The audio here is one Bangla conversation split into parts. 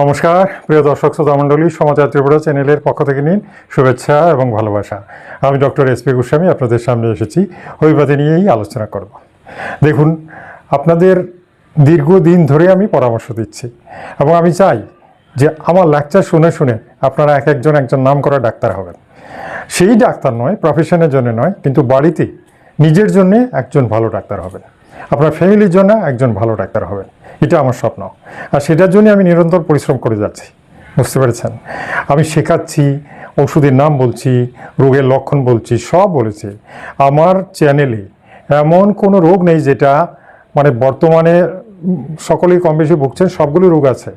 নমস্কার, প্রিয় দর্শক শ্রোতা মণ্ডলী, সমাচার ত্রিপুরা চ্যানেলের পক্ষ থেকে নিন শুভেচ্ছা এবং ভালোবাসা। আমি ডক্টর এস পি গোস্বামী, আপনাদের সামনে এসেছি। হইবাদী নিয়েই আলোচনা করব। দেখুন, আপনাদের দীর্ঘদিন ধরে আমি পরামর্শ দিচ্ছি এবং আমি চাই যে আমার লেকচার শুনে শুনে আপনারা এক একজন একজন নাম করা ডাক্তার হবেন। সেই ডাক্তার নয় প্রফেশনের জন্য নয়, কিন্তু বাড়িতে নিজের জন্যে একজন ভালো ডাক্তার হবেন। আপনার ফ্যামিলির জন্য একজন ভালো ডাক্তার হবেন। এটা আমার স্বপ্ন। আর সেটার জন্য আমি নিরন্তর পরিশ্রম করে যাচ্ছি। বুঝতে পেরেছেন? আমি শেখাচ্ছি, ওষুধের নাম বলছি, রোগের লক্ষণ বলছি, সব বলেছি। আমার চ্যানেলে এমন কোনো রোগ নেই যেটা মানে বর্তমানে সকলেই কম বেশি ভুগছেন সবগুলো রোগ আছে।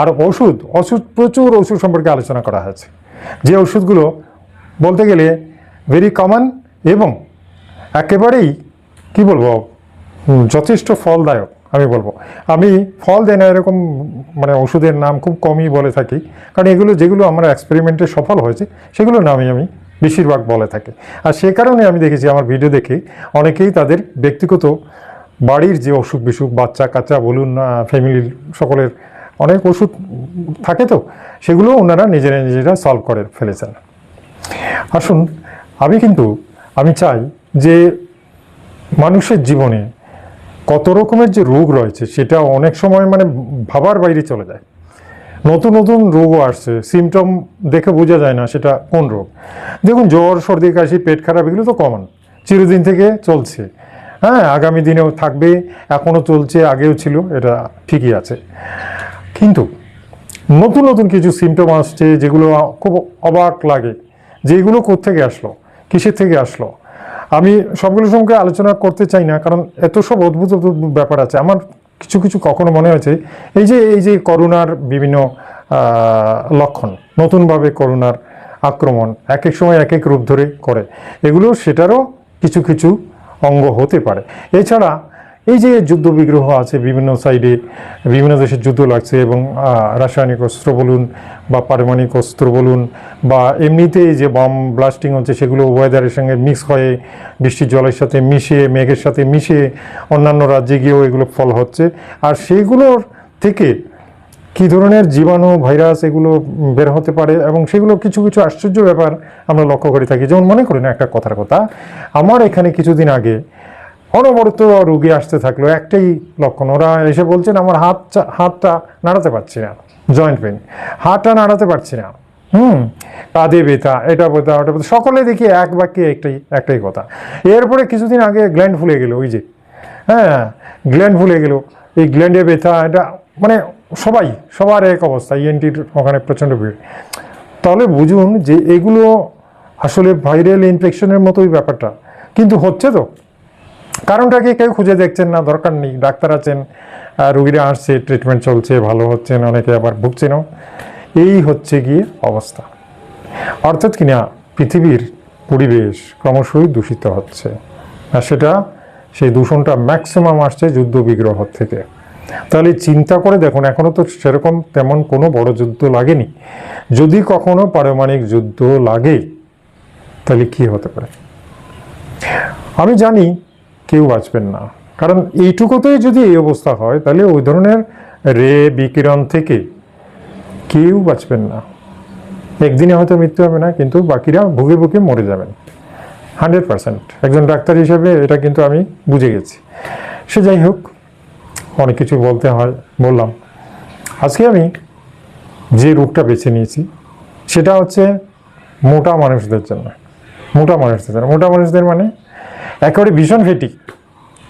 আর ওষুধ ওষুধ, প্রচুর ওষুধ সম্পর্কে আলোচনা করা হয়েছে। যে ওষুধগুলো বলতে গেলে ভেরি কমন এবং একেবারেই, কি বলব যথেষ্ট ফলদায়ক। আমি বলব। আমি ফল দেয় না এরকম মানে ওষুধের নাম খুব কমই বলে থাকি। কারণ এগুলো, যেগুলো আমার এক্সপেরিমেন্টে সফল হয়েছে, সেগুলো নামই আমি বেশিরভাগ বলে থাকি। আর সে কারণে আমি দেখেছি, আমার ভিডিও দেখে অনেকেই তাদের ব্যক্তিগত বাড়ির যে অসুখ বিসুখ, বাচ্চা কাচ্চা, বলুন ফ্যামিলির সকলের অনেক ওষুধ থাকে তো, সেগুলো ওনারা নিজেরা নিজেরা সলভ করে ফেলেছেন। আসুন, আমি কিন্তু, আমি চাই যে মানুষের জীবনে কত রকমের যে রোগ রয়েছে, সেটা অনেক সময় মানে ভাবার বাইরে চলে যায়। নতুন নতুন রোগও আসছে সিমটম দেখে বোঝা যায় না সেটা কোন রোগ। দেখুন, জ্বর, সর্দি, কাশি, পেট খারাপ, এগুলো তো কমন চিরদিন থেকে চলছে। হ্যাঁ আগামী দিনেও থাকবে এখনও চলছে, আগেও ছিল, এটা ঠিকই আছে। কিন্তু নতুন নতুন কিছু সিমটম আসছে, যেগুলো খুব অবাক লাগে যে এগুলো কোত্থেকে আসলো, কিসের থেকে আসলো? আমি সবগুলো সঙ্গে আলোচনা করতে চাই না, কারণ এত সব অদ্ভুত অদ্ভুত ব্যাপার আছে। আমার কিছু কিছু কখনো মনে হয়েছে, এই যে এই যে করোনার বিভিন্ন লক্ষণ, নতুনভাবে করোনার আক্রমণ এক এক সময় এক এক রূপ ধরে করে, এগুলো সেটারও কিছু কিছু অঙ্গ হতে পারে। এছাড়া এই যে যুদ্ধ বিগ্রহ আছে বিভিন্ন সাইডে বিভিন্ন দেশের যুদ্ধ লাগছে এবং রাসায়নিক অস্ত্র বলুন বা পারমাণবিক অস্ত্র বলুন বা এমনিতেই যে বম ব্লাস্টিং হচ্ছে সেগুলো ওয়েদারের সঙ্গে মিক্স হয়ে, বৃষ্টির জলের সাথে মিশে, মেঘের সাথে মিশে অন্যান্য রাজ্যে গিয়েও এগুলো ফল হচ্ছে। আর সেগুলোর থেকে কী ধরনের জীবাণু ভাইরাস এগুলো বের হতে পারে এবং সেগুলো কিছু কিছু আশ্চর্য ব্যাপার আমরা লক্ষ্য করে থাকি। যেমন মনে করি না একটা কথার কথা, আমার এখানে কিছুদিন আগে অনবরত রুগী আসতে থাকল, একটাই লক্ষণ। ওরা এসে বলছেন, আমার হাত হাতটা নাড়াতে পারছি না জয়েন্ট পেন হাতটা নাড়াতে পারছি না। হুম, কাঁধে ব্যথা, এটা ব্যথা, ওটা ব্যথা। সকলে দেখি এক বাক্যে একটাই একটাই কথা। এরপরে কিছুদিন আগে গ্ল্যান্ড ফুলে গেল, ওই যে। হ্যাঁ গ্ল্যান্ড ফুলে গেল। এই গ্ল্যান্ডে ব্যথা, এটা মানে সবাই, সবার এক অবস্থা ইএনটির ওখানে প্রচণ্ড ভিড়। তাহলে বুঝুন যে এগুলো আসলে ভাইরাল ইনফেকশনের মতোই ব্যাপারটা। কিন্তু হচ্ছে তো কারণটাকে কেউ খুঁজে দেখছেন না? দরকার নেই। ডাক্তার আছেন রুগীরা আসছে ট্রিটমেন্ট চলছে, ভালো হচ্ছেন, অনেকে আবার ভুগছেনও। এই হচ্ছে গিয়ে অবস্থা। অর্থাৎ কিনা পৃথিবীর পরিবেশ ক্রমশই দূষিত হচ্ছে। আর সেটা, সেই দূষণটা ম্যাক্সিমাম আসছে যুদ্ধ বিগ্রহ থেকে। তাহলে চিন্তা করে দেখুন এখনও তো সেরকম তেমন কোনো বড় যুদ্ধ লাগেনি। যদি কখনো পারমাণবিক যুদ্ধ লাগে, তাহলে কি হতে পারে? আমি জানি কেউ বাঁচবেন না। কারণ এইটুকুতেই যদি এই অবস্থা হয়, তাহলে ওই ধরনের রে, বিকিরণ থেকে কেউ বাঁচবেন না। একদিনে হয়তো মৃত্যু হবে না, কিন্তু বাকিরা ভুগে ভুগে মরে যাবেন। Hundred percent. একজন ডাক্তার হিসেবে এটা কিন্তু আমি বুঝে গেছি। সে যাই হোক, অনেক কিছু বলতে হয়, বললাম। আজকে আমি যে রোগটা বেছে নিয়েছি, সেটা হচ্ছে মোটা মানুষদের জন্য। মোটা মানুষদের জন্য। মোটা মানুষদের মানে একেবারে ভীষণ ফেটি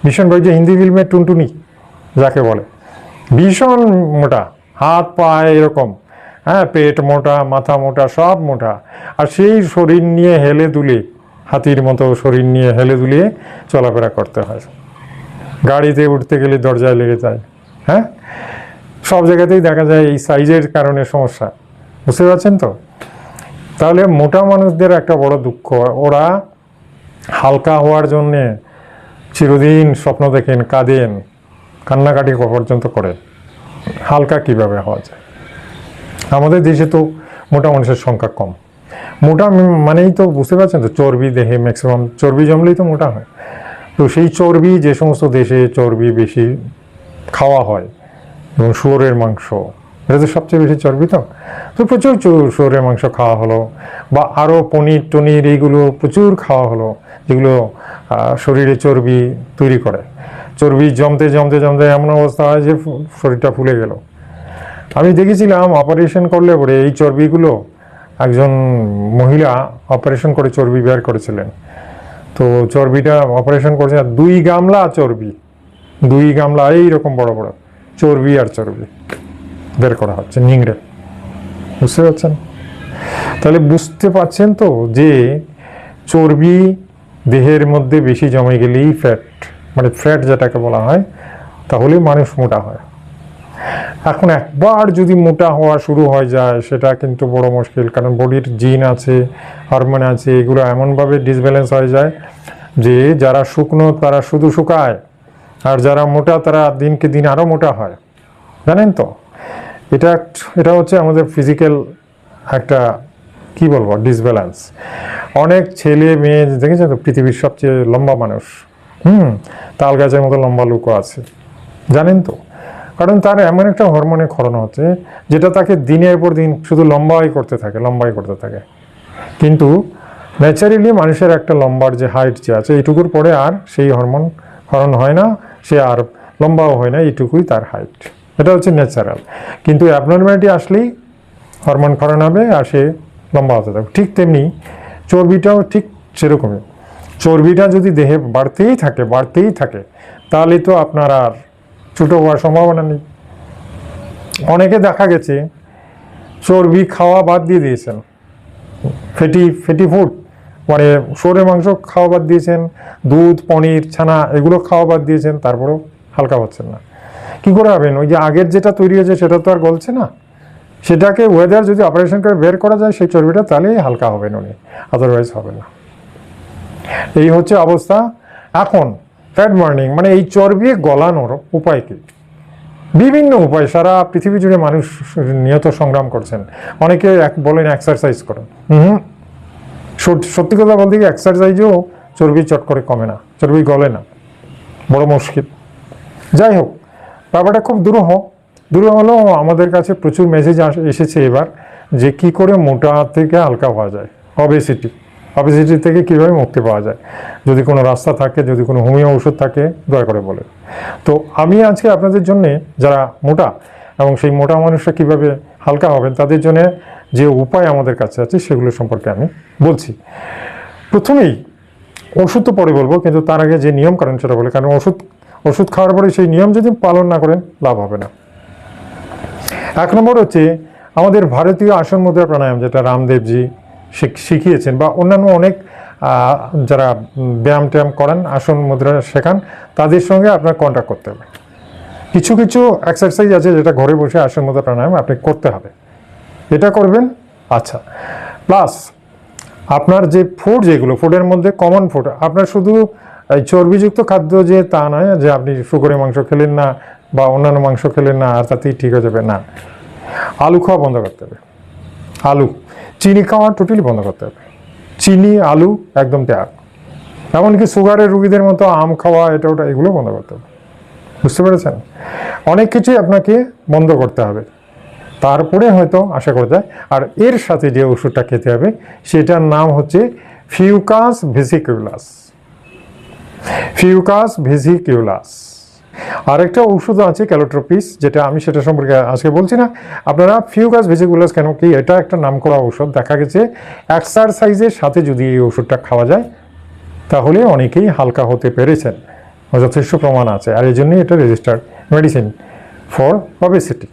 ভীষণ ভাই যে হিন্দি ফিল্মের টুনটুনি, যাকে বলে। ভীষণ মোটা, হাত পা এরকম। হ্যাঁ পেট মোটা, মাথা মোটা, সব মোটা। আর সেই শরীর নিয়ে হেলে দুলে, হাতির মতো শরীর নিয়ে হেলে দুলিয়ে চলাফেরা করতে হয়। গাড়িতে উঠতে গেলে দরজায় লেগে যায়। হ্যাঁ? সব জায়গাতেই দেখা যায় এই সাইজের কারণে সমস্যা। বুঝতে পারছেন তো? তাহলে মোটা মানুষদের একটা বড় দুঃখ। ওরা হালকা হওয়ার জন্যে চিরদিন স্বপ্ন দেখেন, কাঁদেন, কান্নাকাটি পর্যন্ত করেন। হালকা কীভাবে হওয়া যায়? আমাদের দেশে তো মোটা মানুষের সংখ্যা কম। মোটা মানেই তো বুঝতে পারছেন তো, চর্বি দেহে ম্যাক্সিমাম চর্বি জমলেই তো মোটা হয়। তো সেই চর্বি যে সমস্ত দেশে চর্বি বেশি খাওয়া হয়, এবং শুয়োরের মাংস এটা তো সবচেয়ে বেশি চর্বি তো তো প্রচুর শুয়োরের মাংস খাওয়া হলো বা আরও পনির টনির এইগুলো প্রচুর খাওয়া হলো, যেগুলো শরীরে চর্বি তৈরি করে। চর্বি জমতে জমতে জমতে এমন অবস্থা হয় যে শরীরটা ফুলে গেল। আমি দেখেছিলাম অপারেশন করলে পরে এই চর্বিগুলো একজন মহিলা অপারেশন করে চর্বি বের করেছিলেন। তো চর্বিটা অপারেশন করেছে দুই গামলা চর্বি, দুই গামলা এইরকম বড় বড় চর্বি আর চর্বি। বের করা হচ্ছে, নিংড়ে। বুঝতে পারছেন? তাহলে বুঝতে পারছেন তো যে চর্বি দেহের মধ্যে বেশি জমে গেলেই ফ্যাট মানে ফ্যাট যেটাকে বলা হয়, তাহলে মানুষ মোটা হয়। এখন একবার যদি মোটা হওয়া শুরু হয়ে যায়, সেটা কিন্তু বড় মুশকিল, কারণ বডির জিন আছে হরমোন আছে, এগুলো এমনভাবে ডিসব্যালেন্স হয়ে যায় যে যারা শুকনো তারা শুধু শুকায়, আর যারা মোটা তারা দিনকে দিন আরও মোটা হয়। জানেন তো? এটা এটা হচ্ছে আমাদের ফিজিক্যাল একটা, কি বলব ডিসব্যালেন্স অনেক ছেলে মেয়ে, দেখেছেন তো, পৃথিবীর সবচেয়ে লম্বা মানুষ, হুম, তাল গাছের মতো লম্বা লুকো আছে, জানেন তো? কারণ তার এমন একটা হরমোনে খরণ হচ্ছে, যেটা তাকে দিনের পর দিন শুধু লম্বাই করতে থাকে, লম্বাই করতে থাকে। কিন্তু ন্যাচারালি মানুষের একটা লম্বার যে হাইট যে আছে, এইটুকুর পরে আর সেই হরমোন হরণ হয় না, সে আর লম্বাও হয় না, এইটুকুই তার হাইট এটা হচ্ছে ন্যাচারাল কিন্তু অ্যাবনর্মালিটি আসলেই হরমোন ক্ষরণ হবে আর সে লম্বা হতে থাকবে। ঠিক তেমনি চর্বিটাও ঠিক সেরকমই। চর্বিটা যদি দেহে বাড়তেই থাকে বাড়তেই থাকে, তাহলে তো আপনার আর ছোটো হওয়ার সম্ভাবনা নেই। অনেকে দেখা গেছে, চর্বি খাওয়া বাদ দিয়ে দিয়েছেন। ফেটি ফেটি ফুড মানে সরে মাংস খাওয়া বাদ দিয়েছেন, দুধ, পনির, ছানা, এগুলো খাওয়া বাদ দিয়েছেন, তারপরেও হালকা হচ্ছেন না। কি করে হবেন ওই যে আগের যেটা তৈরি হয়েছে সেটা তো আর গলছে না। সেটাকে ওয়েদার যদি অপারেশন করে বের করা যায়, সেই চর্বিটা তাহলেই হালকা হবেন উনি আদারওয়াইজ হবে না। এই হচ্ছে অবস্থা। এখন ফ্যাট মর্নিং মানে এই চর্বি গলানোর উপায় কি? বিভিন্ন উপায়। সারা পৃথিবী জুড়ে মানুষ নিয়ত সংগ্রাম করছেন। অনেকে এক বলেন এক্সারসাইজ করেন। হুম সত্যি কথা বলতে গিয়ে এক্সারসাইজেও চর্বি চট করে কমে না। চর্বি গলে না। বড় মুশকিল। যাই হোক ব্যাপারটা খুব দূর হোক দূর হলেও আমাদের কাছে প্রচুর মেসেজ এসেছে এবার যে কি করে মোটা থেকে হালকা হওয়া যায়। অবেসিটি অবেসিটি থেকে কীভাবে মুক্তি পাওয়া যায়। যদি কোনো রাস্তা থাকে, যদি কোনো হোমিও ওষুধ থাকে, দয়া করে বলে তো আমি আজকে আপনাদের জন্য যারা মোটা এবং সেই মোটা মানুষরা কীভাবে হালকা হবেন, তাদের জন্য যে উপায় আমাদের কাছে আছে, সেগুলো সম্পর্কে আমি বলছি। প্রথমেই ওষুধ তো পরে বলব, কিন্তু তার আগে যে নিয়ম কারণ সেটা বলে। কারণ ওষুধ ওষুধ খাওয়ার পরে সেই নিয়ম যদি পালন না করেন, লাভ হবে না। এক নম্বর হচ্ছে, আমাদের ভারতীয় আসন মুদ্রা প্রাণায়াম, যেটা রামদেবজি শিখ- শিখিয়েছেন বা অন্যান্য অনেক যারা ব্যায়াম ট্যায়াম করেন, আসন মুদ্রা শেখান, তাদের সঙ্গে আপনার কন্ট্যাক্ট করতে হবে। কিছু কিছু এক্সারসাইজ আছে যেটা ঘরে বসে আসন মুদ্রা প্রাণায়াম আপনি করতে হবে। এটা করবেন? আচ্ছা। প্লাস আপনার যে ফুড যেগুলো ফুডের মধ্যে কমন ফুড আপনার শুধু এই চর্বিযুক্ত খাদ্য যে তা নয়, যে আপনি শুকরের মাংস খেলেন না বা অন্যান্য মাংস খেলেন না, আর তাতেই ঠিক হয়ে যাবে, না। আলু খাওয়া বন্ধ করতে হবে। আলু, চিনি খাওয়া টোটালি বন্ধ করতে হবে। চিনি, আলু একদম ত্যাগ। এমনকি সুগারের রুগীদের মতো আম খাওয়া, এটা, ওটা, এগুলো বন্ধ করতে হবে। বুঝতে পেরেছেন? অনেক কিছুই আপনাকে বন্ধ করতে হবে। তারপরে হয়তো, আশা করা যায়, আর এর সাথে যে ওষুধটা খেতে হবে, সেটার নাম হচ্ছে ফিউকাস ভেসিকিউলাস ফিউকাস ভেসিকিউলাস আরেকটা ওষুধ আছে, ক্যালোট্রোপিস, যেটা আমি সেটা সম্পর্কে আজকে বলছি না। আপনারা ফিউকাস ভেসিকুলাস কেন কি, এটা একটা নাম করা ওষুধ দেখা গেছে, এক্সারসাইজের সাথে যদি এই ওষুধটা খাওয়া যায়, তাহলে অনেকেই হালকা হতে পেরেছেন। যথেষ্ট প্রমাণ আছে, আর এই জন্যই এটা রেজিস্টার্ড মেডিসিন ফর অবেসিটি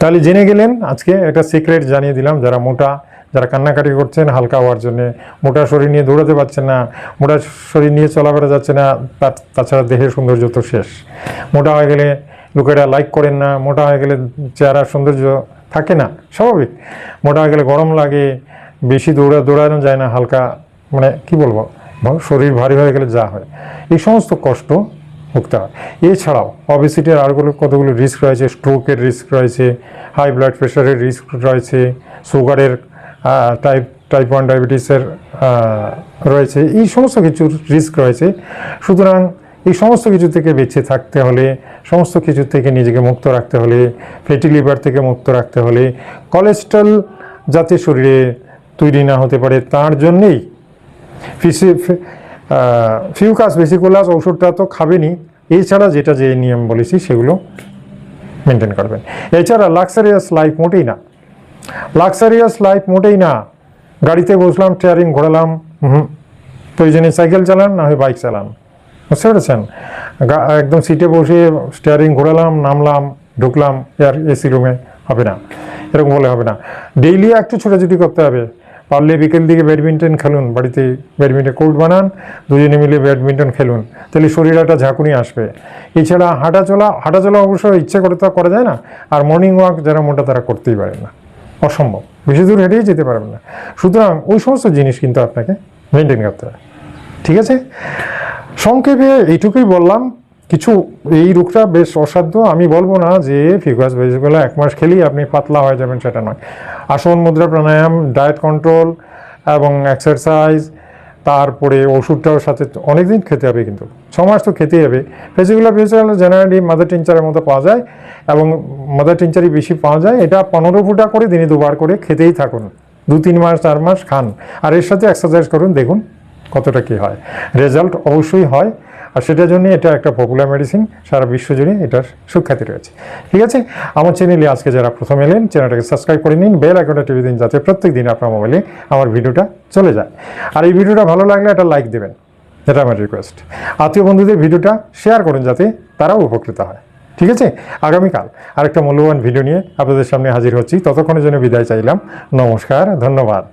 তাহলে জেনে গেলেন, আজকে একটা সিক্রেট জানিয়ে দিলাম, যারা মোটা যারা কান্নাকাটি করছেন, হালকা হওয়ার জন্য। মোটা শরীর নিয়ে দৌড়াতে পারছেন না, মোটা শরীর নিয়ে চলাফেরা যাচ্ছে না তাছাড়া দেহের সৌন্দর্য তো শেষ। মোটা হয়ে গেলে লোকেরা লাইক করেন না, মোটা হয়ে গেলে চেহারা সৌন্দর্য থাকে না, স্বাভাবিক। মোটা হয়ে গেলে গরম লাগে, বেশি দৌড়া, দৌড়ানো যায় না, হালকা মানে কি বলব শরীর ভারী হয়ে গেলে যা হয়। এই সমস্ত কষ্ট ভুগতে হয়। এছাড়াও অবেসিটির আরগুলো কতগুলো রিস্ক রয়েছে স্ট্রোকের রিস্ক রয়েছে হাই ব্লাড প্রেশারের রিস্ক রয়েছে সুগারের টাইপ টাইপ ওয়ান ডায়াবেটিসের রয়েছে। এই সমস্ত কিছুর রিস্ক রয়েছে। সুতরাং এই সমস্ত কিছু থেকে বেঁচে থাকতে হলে, সমস্ত কিছু থেকে নিজেকে মুক্ত রাখতে হলে ফ্যাটি লিভার থেকে মুক্ত রাখতে হলে কোলেস্ট্রল যাতে শরীরে তৈরি না হতে পারে, তার জন্যেই ফিসি ফিউকাস ভেসিকুলাস ওষুধটা তো খাবেনই। এছাড়া যেটা যে নিয়ম বলেছি, সেগুলো মেনটেন করবেন। এছাড়া লাক্সারিয়াস লাইফ মোটেই না। লাক্সারিয়াস লাইফ মোটেই না। গাড়িতে বসলাম স্টিয়ারিং ঘোরালাম হুম প্রয়োজনে সাইকেল চালান, না হয় বাইক চালান। বুঝতে পেরেছেন? একদম সিটে বসে স্টিয়ারিং ঘোরালাম, নামলাম, ঢুকলাম এয়ার এসি রুমে হবে না। এরকম বলে হবে না। ডেইলি একটু ছোটাছুটি করতে হবে। পারলে বিকেল দিকে ব্যাডমিন্টন খেলুন, বাড়িতে ব্যাডমিন্টন কোর্ট বানান, দুজনে মিলে ব্যাডমিন্টন খেলুন। তাহলে শরীর একটা ঝাঁকুনি আসবে। এছাড়া হাঁটাচলা হাঁটাচলা অবশ্য ইচ্ছে করে তো করা যায় না। আর মর্নিং ওয়াক যারা মোটা তারা করতেই পারে না। অসম্ভব। বেশি দূর হেঁটেই যেতে পারবেন না। সুতরাং ওই সমস্ত জিনিস কিন্তু আপনাকে মেনটেন করতে হবে। ঠিক আছে? সংক্ষেপে এইটুকুই বললাম। কিছু, এই রোগটা বেশ অসাধ্য। আমি বলব না যে ফিগাস ভেজিগুলো এক মাস খেলেই আপনি পাতলা হয়ে যাবেন, সেটা নয়। আসন, মুদ্রা, প্রাণায়াম ডায়েট কন্ট্রোল এবং এক্সারসাইজ তারপরে ওষুধটার সাথে অনেক দিন খেতে হবে কিন্তু। ছ মাস তো খেতেই হবে। ভেজিগুলো ভেজিগুলো জেনারেলি মাদার টিনচারের মতো পাওয়া যায় এবং মাদার টিনচারই বেশি পাওয়া যায়। এটা পনেরো ফুটা করে দিনে দুবার করে খেতেই থাকুন। দু, তিন মাস, চার মাস খান। আর এর সাথে এক্সারসাইজ করুন, দেখুন কতটা কী হয়। রেজাল্ট অবশ্যই হয়। আর সেটার জন্য এটা একটা পপুলার মেডিসিন সারা বিশ্ব জুড়ে এটার সুখ্যাতি রয়েছে। ঠিক আছে? আমার চ্যানেলে আজকে যারা প্রথম এলেন চ্যানেলটাকে সাবস্ক্রাইব করে নিন বেল আইকনটা টিভি দিন, যাতে প্রত্যেক দিন আপনার মোবাইলে আমার ভিডিওটা চলে যায়। আর এই ভিডিওটা ভালো লাগলে একটা লাইক দেবেন, এটা আমার রিকোয়েস্ট আত্মীয় বন্ধুদের ভিডিওটা শেয়ার করুন, যাতে তারাও উপকৃত হয়। ঠিক আছে? আগামীকাল আরেকটা মূল্যবান ভিডিও নিয়ে আপনাদের সামনে হাজির হচ্ছি। ততক্ষণের জন্য বিদায় চাইলাম। নমস্কার, ধন্যবাদ।